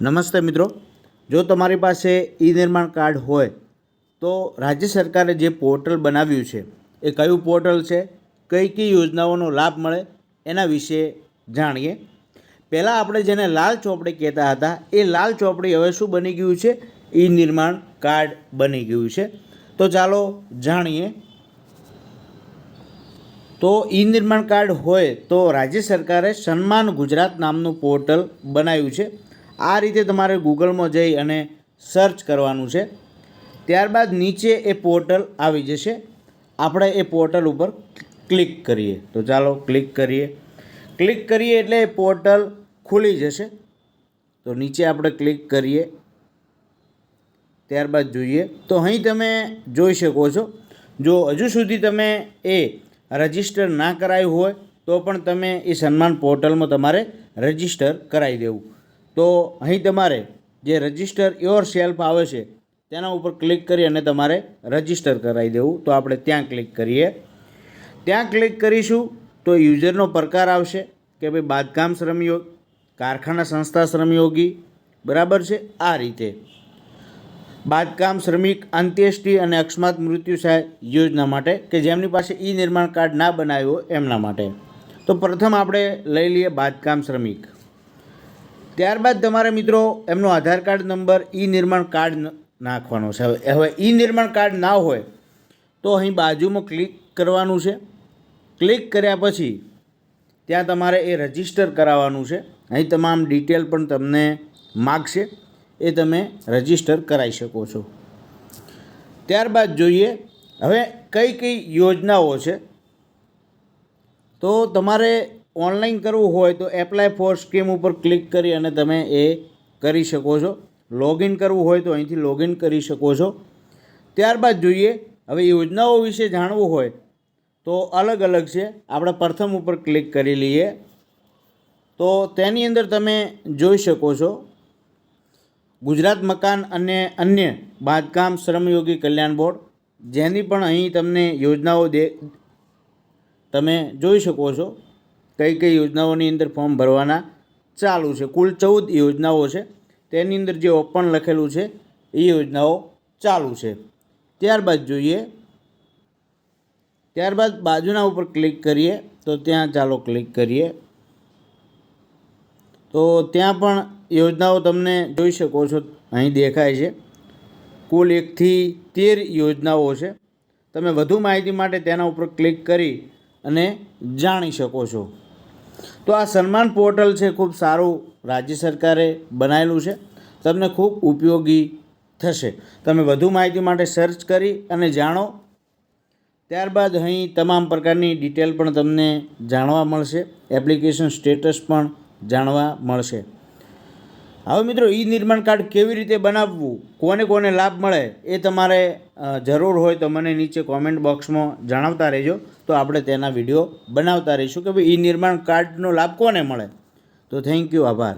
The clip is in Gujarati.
નમસ્તે મિત્રો. જો તમારી પાસે ઈ નિર્માણ કાર્ડ હોય, તો રાજ્ય સરકારે જે પોર્ટલ બનાવ્યું છે, એ કયું પોર્ટલ છે, કઈ કઈ યોજનાઓનો લાભ મળે, એના વિશે જાણીએ. પહેલાં આપણે જેને લાલ ચોપડી કહેતા હતા, એ લાલ ચોપડી હવે શું બની ગયું છે ઈ નિર્માણ કાર્ડ બની ગયું છે. તો ચાલો જાણીએ. તો ઈ નિર્માણ કાર્ડ હોય તો રાજ્ય સરકારે સન્માન ગુજરાત નામનું પોર્ટલ બનાવ્યું છે. આ રીતે તમારે ગૂગલમાં જઈ અને સર્ચ કરવાનું છે. ત્યારબાદ નીચે એ પોર્ટલ આવી જશે. આપણે એ પોર્ટલ ઉપર ક્લિક કરીએ. તો ચાલો ક્લિક કરીએ. ક્લિક કરીએ એટલે એ પોર્ટલ ખુલી જશે. તો નીચે આપણે ક્લિક કરીએ. ત્યારબાદ જોઈએ. તો અહીં તમે જોઈ શકો છો. જો હજુ સુધી તમે એ રજિસ્ટર ના કરાયું હોય, તો પણ તમે એ સન્માન પોર્ટલમાં તમારે રજિસ્ટર કરાવી દેવું. તો અહીં તમારે જે રજિસ્ટર યોર સેલ્ફ આવે છે, તેના ઉપર ક્લિક કરી અને તમારે રજિસ્ટર કરાવી દેવું. તો આપણે ત્યાં ક્લિક કરીએ. ત્યાં ક્લિક કરીશું તો યુઝરનો પ્રકાર આવશે કે ભાઈ બાંધકામ શ્રમયોગ, કારખાના સંસ્થા શ્રમયોગી, બરાબર છે? આ રીતે. બાંધકામ શ્રમિક, અંત્યેષ્ટિ અને અકસ્માત મૃત્યુ સહાય યોજના માટે કે જેમની પાસે ઈ નિર્માણ કાર્ડ ના બનાવ્યો એમના માટે. તો પ્રથમ આપણે લઈ લઈએ બાંધકામ શ્રમિક. ત્યારબાદ તમારે મિત્રો, એમનો આધાર કાર્ડ નંબર, ઈ નિર્માણ કાર્ડ નાખવાનો છે. હવે હવે ઈ નિર્માણ કાર્ડ ના હોય, તો અહીં બાજુમાં ક્લિક કરવાનું છે. ક્લિક કર્યા પછી, ત્યાં તમારે એ રજિસ્ટર કરાવવાનું છે. અહીં તમામ ડિટેલ પણ તમને માગશે. એ તમે રજિસ્ટર કરાવી શકો છો. ત્યારબાદ જોઈએ, હવે કઈ કઈ યોજનાઓ છે? તો તમારે ઓનલાઈન કરવું હોય તો એપ્લાય ફોર સ્કીમ ઉપર ક્લિક કરી અને તમે એ કરી શકો છો. લોગિન કરવું હોય તો અહીંથી લોગિન કરી શકો છો. ત્યારબાદ જોઈએ, હવે યોજનાઓ વિશે જાણવું હોય તો અલગ અલગ છે. આપણે પ્રથમ ઉપર ક્લિક કરી લઈએ. તો તેની અંદર તમે જોઈ શકો છો, ગુજરાત મકાન અને અન્ય બાંધકામ શ્રમયોગી કલ્યાણ બોર્ડ, જેની પણ અહીં તમને યોજનાઓ દે, તમે જોઈ શકો છો. કઈ કઈ યોજનાઓની અંદર ફોર્મ ભરવાના ચાલુ છે. કુલ ચૌદ યોજનાઓ છે. તેની અંદર જે ઓપન લખેલું છે, એ યોજનાઓ ચાલુ છે. ત્યારબાદ જોઈએ. ત્યારબાદ બાજુના ઉપર ક્લિક કરીએ, તો ત્યાં ચાલો ક્લિક કરીએ. તો ત્યાં પણ યોજનાઓ તમને જોઈ શકો છો, અહીં દેખાય છે. કુલ એકથી તેર યોજનાઓ છે. તમે વધુ માહિતી માટે તેના ઉપર ક્લિક કરી અને જાણી શકો છો. તો આ સન્માન પોર્ટલ છે, ખૂબ સારું રાજ્ય સરકારે બનાવેલું છે. તમને ખૂબ ઉપયોગી થશે. તમે વધુ માહિતી માટે સર્ચ કરી અને જાણો. ત્યારબાદ અહીં તમામ પ્રકારની ડિટેલ પણ તમને જાણવા મળશે. એપ્લિકેશન સ્ટેટસ પણ જાણવા મળશે. હવે મિત્રો, ઈ નિર્માણ કાર્ડ કેવી રીતે બનાવવું, કોને કોને લાભ મળે, એ તમારે જરૂર હોય તો મને નીચે કોમેન્ટ બોક્સમાં જણાવતા રહેજો. તો આપણે તેના વીડિયો બનાવતા રહીશું કે ભાઈ ઈ નિર્માણ કાર્ડનો લાભ કોને મળે. તો થેન્ક યુ આભાર.